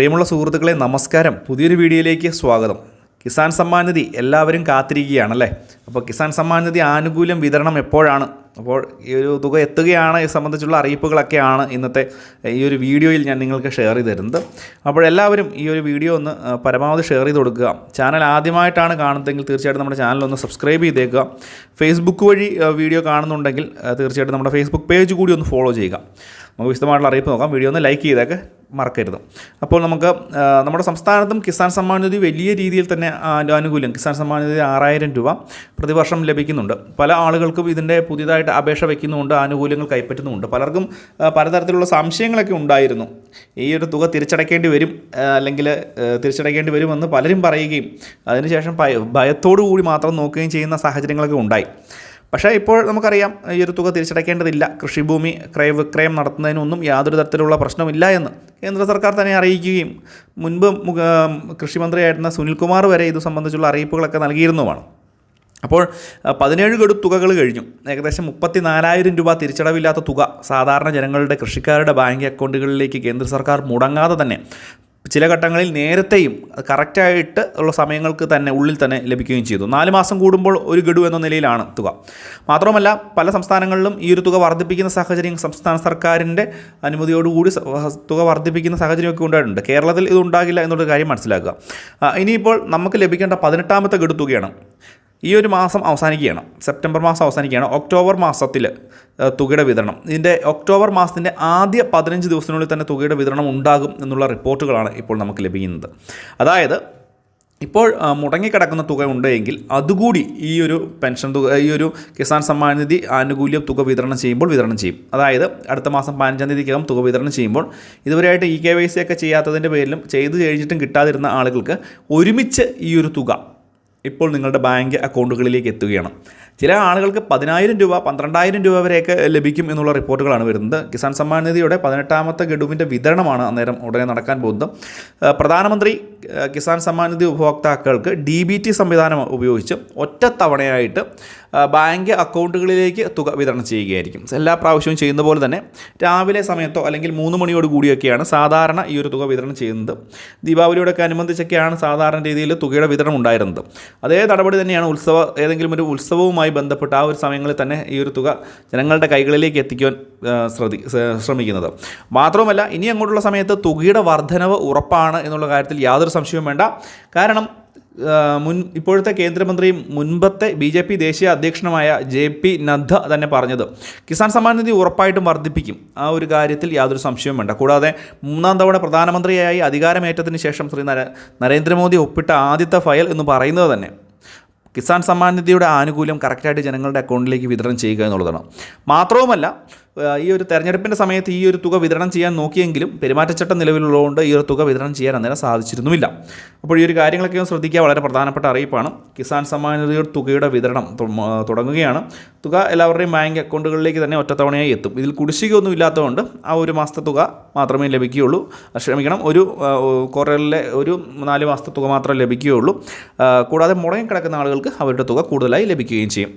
പ്രിയമുള്ള സുഹൃത്തുക്കളെ നമസ്കാരം. പുതിയൊരു വീഡിയോയിലേക്ക് സ്വാഗതം. കിസാൻ സമ്മാൻ നിധി എല്ലാവരും കാത്തിരിക്കുകയാണല്ലേ? അപ്പോൾ കിസാൻ സമ്മാൻ നിധി ആനുകൂല്യം വിതരണം എപ്പോഴാണ്? അപ്പോൾ ഈ ഒരു തുക എത്തുകയാണ് ഇത് സംബന്ധിച്ചുള്ള അറിയിപ്പുകളൊക്കെയാണ് ഇന്നത്തെ ഈ ഒരു വീഡിയോയിൽ ഞാൻ നിങ്ങൾക്ക് ഷെയർ ചെയ്ത് തരുന്നത്. അപ്പോൾ എല്ലാവരും ഈ ഒരു വീഡിയോ ഒന്ന് പരമാവധി ഷെയർ ചെയ്ത് കൊടുക്കുക. ചാനൽ ആദ്യമായിട്ടാണ് കാണുന്നതെങ്കിൽ തീർച്ചയായിട്ടും നമ്മുടെ ചാനൽ ഒന്ന് സബ്സ്ക്രൈബ് ചെയ്തേക്കുക. ഫേസ്ബുക്ക് വഴി വീഡിയോ കാണുന്നുണ്ടെങ്കിൽ തീർച്ചയായിട്ടും നമ്മുടെ ഫേസ്ബുക്ക് പേജ് കൂടി ഒന്ന് ഫോളോ ചെയ്യുക. നമുക്ക് വിശദമായിട്ടുള്ള അറിയിപ്പ് നോക്കാം. വീഡിയോ ഒന്ന് ലൈക്ക് ചെയ്തേക്ക്. മറക്കരുത്. അപ്പോൾ നമുക്ക് നമ്മുടെ സംസ്ഥാനത്തും കിസാൻ സമ്മാൻ നിധി വലിയ രീതിയിൽ തന്നെ ആനുകൂല്യം കിസാൻ സമ്മാൻ നിധി ആറായിരം രൂപ പ്രതിവർഷം ലഭിക്കുന്നുണ്ട്. പല ആളുകൾക്കും ഇതിന്റെ പുതിയതായിട്ട് അപേക്ഷ വയ്ക്കുന്നുമുണ്ട് ആനുകൂല്യങ്ങൾ കൈപ്പറ്റുന്നുമുണ്ട്. പലർക്കും പലതരത്തിലുള്ള സംശയങ്ങളൊക്കെ ഉണ്ടായിരുന്നു. ഈ ഒരു തുക തിരിച്ചടയ്ക്കേണ്ടി വരും അല്ലെങ്കിൽ തിരിച്ചടയ്ക്കേണ്ടി വരുമെന്ന് പലരും പറയുകയും അതിനുശേഷം ഭയ ഭയത്തോടു കൂടി മാത്രം നോക്കുകയും ചെയ്യുന്ന സാഹചര്യങ്ങളൊക്കെ ഉണ്ടായി. പക്ഷേ ഇപ്പോൾ നമുക്കറിയാം ഈ ഒരു തുക തിരിച്ചടയ്ക്കേണ്ടതില്ല. കൃഷിഭൂമി ക്രയവിക്രയം നടത്തുന്നതിനൊന്നും യാതൊരു തരത്തിലുള്ള പ്രശ്നമില്ല എന്ന് കേന്ദ്ര സർക്കാർ തന്നെ അറിയിക്കുകയും മുൻപ് കൃഷിമന്ത്രിയായിരുന്ന സുനിൽകുമാർ വരെ ഇത് സംബന്ധിച്ചുള്ള അറിയിപ്പുകളൊക്കെ നൽകിയിരുന്നതുമാണ് അപ്പോൾ പതിനേഴ് ഗഡു തുകകൾ കഴിഞ്ഞു. ഏകദേശം മുപ്പത്തി നാലായിരം രൂപ തിരിച്ചടവില്ലാത്ത തുക സാധാരണ ജനങ്ങളുടെ കൃഷിക്കാരുടെ ബാങ്ക് അക്കൗണ്ടുകളിലേക്ക് കേന്ദ്ര സർക്കാർ മുടങ്ങാതെ തന്നെ ചില ഘട്ടങ്ങളിൽ നേരത്തെയും കറക്റ്റായിട്ട് ഉള്ള സമയങ്ങൾക്ക് തന്നെ ഉള്ളിൽ തന്നെ ലഭിക്കുകയും ചെയ്തു. നാല് മാസം കൂടുമ്പോൾ ഒരു ഗഡു എന്ന നിലയിലാണ് തുക. മാത്രമല്ല പല സംസ്ഥാനങ്ങളിലും ഈ ഒരു തുക വർദ്ധിപ്പിക്കുന്ന സാഹചര്യം സംസ്ഥാന സർക്കാരിന്റെ അനുമതിയോടുകൂടി തുക വർദ്ധിപ്പിക്കുന്ന സാഹചര്യമൊക്കെ ഉണ്ടായിട്ടുണ്ട്. കേരളത്തിൽ ഇത് ഉണ്ടാകില്ല എന്നുള്ള കാര്യം മനസ്സിലാക്കുക. ഇനിയിപ്പോൾ നമുക്ക് ലഭിക്കേണ്ട പതിനെട്ടാമത്തെ ഗഡു തുകയാണ്. ഈ ഒരു മാസം അവസാനിക്കുകയാണ്. സെപ്റ്റംബർ മാസം അവസാനിക്കുകയാണ്. ഒക്ടോബർ മാസത്തിൽ തുകയുടെ വിതരണം. ഇതിന്റെ ഒക്ടോബർ മാസത്തിന്റെ ആദ്യ പതിനഞ്ച് ദിവസത്തിനുള്ളിൽ തന്നെ തുകയുടെ വിതരണം ഉണ്ടാകും എന്നുള്ള റിപ്പോർട്ടുകളാണ് ഇപ്പോൾ നമുക്ക് ലഭിക്കുന്നത്. അതായത് ഇപ്പോൾ മുടങ്ങിക്കിടക്കുന്ന തുക ഉണ്ടെങ്കിൽ അതുകൂടി ഈ ഒരു പെൻഷൻ തുക ഈ ഒരു കിസാൻ സമ്മാൻ നിധി ആനുകൂല്യ തുക വിതരണം ചെയ്യുമ്പോൾ വിതരണം ചെയ്യും. അതായത് അടുത്ത മാസം പതിനഞ്ചാം തീയതിക്കകം തുക വിതരണം ചെയ്യുമ്പോൾ ഇതുവരെയായിട്ട് ഇ കെ വൈ സി ഒക്കെ ചെയ്യാത്തതിന്റെ പേരിലും ചെയ്തു കഴിഞ്ഞിട്ടും കിട്ടാതിരുന്ന ആളുകൾക്ക് ഒരുമിച്ച് ഈ ഒരു തുക ഇപ്പോൾ നിങ്ങളുടെ ബാങ്ക് അക്കൗണ്ടുകളിലേക്ക് എത്തുകയാണ്. ചില ആളുകൾക്ക് പതിനായിരം രൂപ പന്ത്രണ്ടായിരം രൂപ വരെയൊക്കെ ലഭിക്കും എന്നുള്ള റിപ്പോർട്ടുകളാണ് വരുന്നത്. കിസാൻ സമ്മാൻ നിധിയുടെ പതിനെട്ടാമത്തെ ഗഡുവിന്റെ വിതരണമാണ് അന്നേരം ഉടനെ നടക്കാൻ പോകുന്നത്. പ്രധാനമന്ത്രി കിസാൻ സമ്മാൻ നിധി ഉപഭോക്താക്കൾക്ക് ഡി ബി ടി സംവിധാനം ഉപയോഗിച്ച് ഒറ്റത്തവണയായിട്ട് തവണയായിട്ട് ബാങ്ക് അക്കൗണ്ടുകളിലേക്ക് തുക വിതരണം ചെയ്യുകയായിരിക്കും. എല്ലാ പ്രാവശ്യവും ചെയ്യുന്ന പോലെ തന്നെ രാവിലെ സമയത്തോ അല്ലെങ്കിൽ മൂന്ന് മണിയോട് കൂടിയൊക്കെയാണ് സാധാരണ ഈ ഒരു തുക വിതരണം ചെയ്യുന്നത്. ദീപാവലിയോടൊക്കെ അനുബന്ധിച്ചൊക്കെയാണ് സാധാരണ രീതിയിൽ തുകയുടെ വിതരണം ഉണ്ടായിരുന്നത്. അതേ നടപടി തന്നെയാണ് ഉത്സവ ഏതെങ്കിലും ഒരു ഉത്സവവുമായി ബന്ധപ്പെട്ട് ആ ഒരു സമയങ്ങളിൽ തന്നെ ഈ ഒരു തുക ജനങ്ങളുടെ കൈകളിലേക്ക് എത്തിക്കുവാൻ ശ്രദ്ധി ശ്രമിക്കുന്നത്. മാത്രവുമല്ല ഇനി അങ്ങോട്ടുള്ള സമയത്ത് തുകയുടെ വർധനവ് ഉറപ്പാണ് എന്നുള്ള കാര്യത്തിൽ യാതൊരു സംശയവും വേണ്ട. കാരണം മുൻ ഇപ്പോഴത്തെ കേന്ദ്രമന്ത്രിയും മുൻപത്തെ ബി ജെ പി ദേശീയ അധ്യക്ഷനുമായ ജെ പി നദ്ദ തന്നെ പറഞ്ഞത് കിസാൻ സമ്മാൻ നിധി ഉറപ്പായിട്ടും വർദ്ധിപ്പിക്കും ആ ഒരു കാര്യത്തിൽ യാതൊരു സംശയവും വേണ്ട. കൂടാതെ മൂന്നാം തവണ പ്രധാനമന്ത്രിയായി അധികാരമേറ്റതിന് ശേഷം ശ്രീ നര നരേന്ദ്രമോദി ഒപ്പിട്ട ആദ്യത്തെ ഫയൽ എന്ന് പറയുന്നത് തന്നെ കിസാൻ സമ്മാൻ നിധിയുടെ ആനുകൂല്യം കറക്റ്റായിട്ട് ജനങ്ങളുടെ അക്കൗണ്ടിലേക്ക് വിതരണം ചെയ്യുക എന്നുള്ളതാണ്. മാത്രവുമല്ല ഈ ഒരു തെരഞ്ഞെടുപ്പിന്റെ സമയത്ത് ഈ ഒരു തുക വിതരണം ചെയ്യാൻ നോക്കിയെങ്കിലും പെരുമാറ്റച്ചട്ടം നിലവിലുള്ളതുകൊണ്ട് ഈ ഒരു തുക വിതരണം ചെയ്യാൻ അന്നേരം സാധിച്ചിരുന്നുമില്ല. അപ്പോൾ ഈ ഒരു കാര്യങ്ങളൊക്കെ ശ്രദ്ധിക്കുക. വളരെ പ്രധാനപ്പെട്ട അറിയിപ്പാണ്. കിസാൻ സമ്മാൻ നിധിയുടെ തുകയുടെ വിതരണം തുടങ്ങുകയാണ്. തുക എല്ലാവരുടെയും ബാങ്ക് അക്കൗണ്ടുകളിലേക്ക് തന്നെ ഒറ്റത്തവണയായി എത്തും. ഇതിൽ കുടിശ്ശികയൊന്നും ഇല്ലാത്തതുകൊണ്ട് ആ ഒരു മാസത്തെ തുക മാത്രമേ ലഭിക്കുകയുള്ളൂ. ക്ഷമിക്കണം. ഒരു കുറലിലെ ഒരു നാല് മാസത്തെ തുക മാത്രമേ ലഭിക്കുകയുള്ളൂ. കൂടാതെ മുടങ്ങി കിടക്കുന്ന ആളുകൾക്ക് അവരുടെ തുക കൂടുതലായി ലഭിക്കുകയും ചെയ്യും.